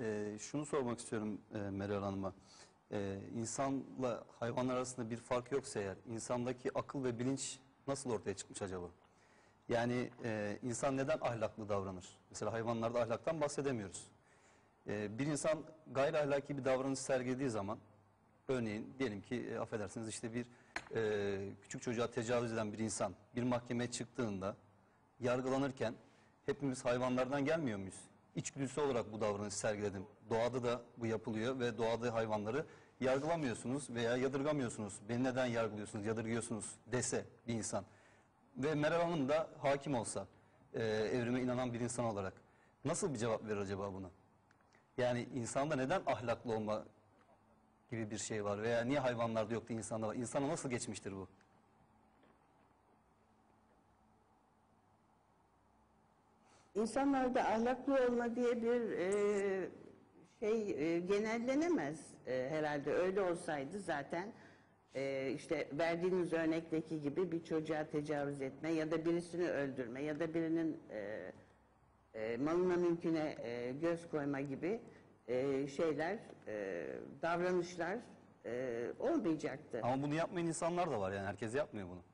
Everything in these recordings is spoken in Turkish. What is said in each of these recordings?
Ee, şunu sormak istiyorum e, Meral Hanım'a. Ee, insanla hayvanlar arasında bir fark yoksa eğer insandaki akıl ve bilinç nasıl ortaya çıkmış acaba? Yani e, insan neden ahlaklı davranır? Mesela hayvanlarda ahlaktan bahsedemiyoruz. Ee, bir insan gayri ahlaki bir davranış sergilediği zaman örneğin diyelim ki e, affedersiniz işte bir e, küçük çocuğa tecavüz eden bir insan bir mahkemeye çıktığında yargılanırken hepimiz hayvanlardan gelmiyor muyuz? İçgüdüsü olarak bu davranışı sergiledim. Doğada da bu yapılıyor ve doğada hayvanları yargılamıyorsunuz veya yadırgamıyorsunuz. Beni neden yargılıyorsunuz, yadırgıyorsunuz dese bir insan. Ve Meral Hanım da hakim olsa e, evrime inanan bir insan olarak nasıl bir cevap verir acaba buna? Yani insanda neden ahlaklı olma gibi bir şey var veya niye hayvanlarda yok da insanda var? İnsana nasıl geçmiştir bu? İnsanlarda ahlaklı olma diye bir e, şey e, genellenemez e, herhalde. Öyle olsaydı zaten e, işte verdiğiniz örnekteki gibi bir çocuğa tecavüz etme ya da birisini öldürme ya da birinin e, e, malına mülküne e, göz koyma gibi e, şeyler, e, davranışlar e, olmayacaktı. Ama bunu yapmayan insanlar da var yani herkes yapmıyor bunu.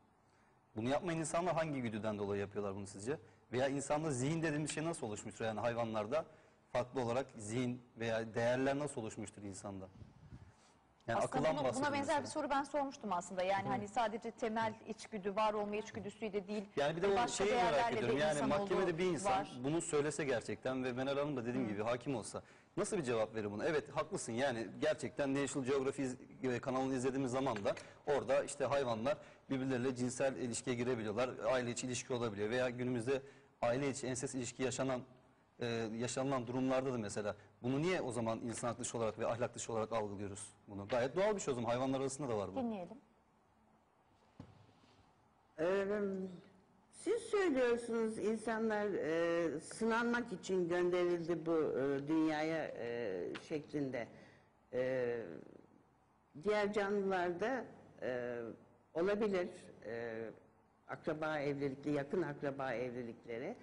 Bunu yapmayan insanlar hangi güdüden dolayı yapıyorlar bunu sizce? Veya insanda zihin dediğimiz şey nasıl oluşmuştur? Yani hayvanlarda farklı olarak zihin veya değerler nasıl oluşmuştur insanda? Yani Aslında akıldan bunu- buna bahsediyorum benzer bir mesela. soru ben sormuştum aslında. Yani hani sadece temel içgüdü, var olma içgüdüsüyle değil. Yani bir de o başka şeyi merak değerlerle de ediyorum. Yani insanoğlu mahkemede bir insan var. bunu söylese gerçekten ve Meral Hanım da dediğim gibi hakim olsa nasıl bir cevap verir buna? Evet haklısın yani gerçekten National iz- e, kanalını izlediğimiz zaman da orada işte hayvanlar birbirleriyle cinsel ilişkiye girebiliyorlar. Aile içi ilişki olabiliyor veya günümüzde aile içi ensest ilişki yaşanan e, yaşanılan durumlarda da mesela bunu niye o zaman insan haklı dışı olarak ve ahlak dışı olarak algılıyoruz bunu? Gayet doğal bir şey o zaman hayvanlar arasında da var bu. Dinleyelim. Ee, Siz söylüyorsunuz insanlar e, sınanmak için gönderildi bu e, dünyaya e, şeklinde. E, diğer canlılarda e, olabilir e, akraba evlilikli, yakın akraba evlilikleri.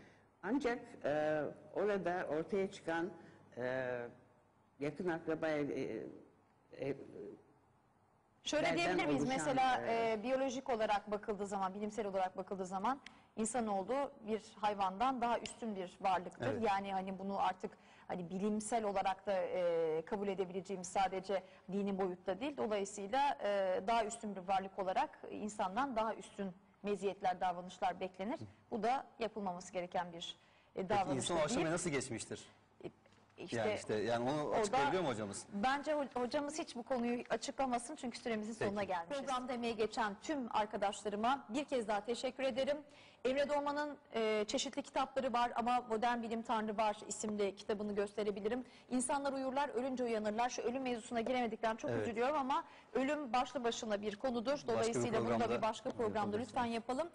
Ancak e, orada ortaya çıkan e, yakın akraba ev, e, ev- Şöyle diyebilir miyiz? oluşan, Mesela e, e, biyolojik olarak bakıldığı zaman, bilimsel olarak bakıldığı zaman insanoğlu bir hayvandan daha üstün bir varlıktır. Evet. Yani hani bunu artık hani bilimsel olarak da e, kabul edebileceğimiz sadece dini boyutta değil. Dolayısıyla e, daha üstün bir varlık olarak insandan daha üstün meziyetler, davranışlar beklenir. Bu da yapılmaması gereken bir e, davranış insan o aşamaya nasıl geçmiştir? İşte, yani işte yani onu o da- açıklayabiliyor mu hocamız? Bence ho- hocamız hiç bu konuyu açıklamasın çünkü süremizin sonuna Peki. gelmişiz. Programda emeği geçen tüm arkadaşlarıma bir kez daha teşekkür ederim. Emre Dorman'ın e, çeşitli kitapları var ama Modern Bilim Tanrı var isimli kitabını gösterebilirim. İnsanlar uyurlar, ölünce uyanırlar. Şu ölüm mevzusuna giremedikten çok Evet. üzülüyorum ama ölüm başlı başına bir konudur. Dolayısıyla bunu da bir başka programda lütfen yapalım.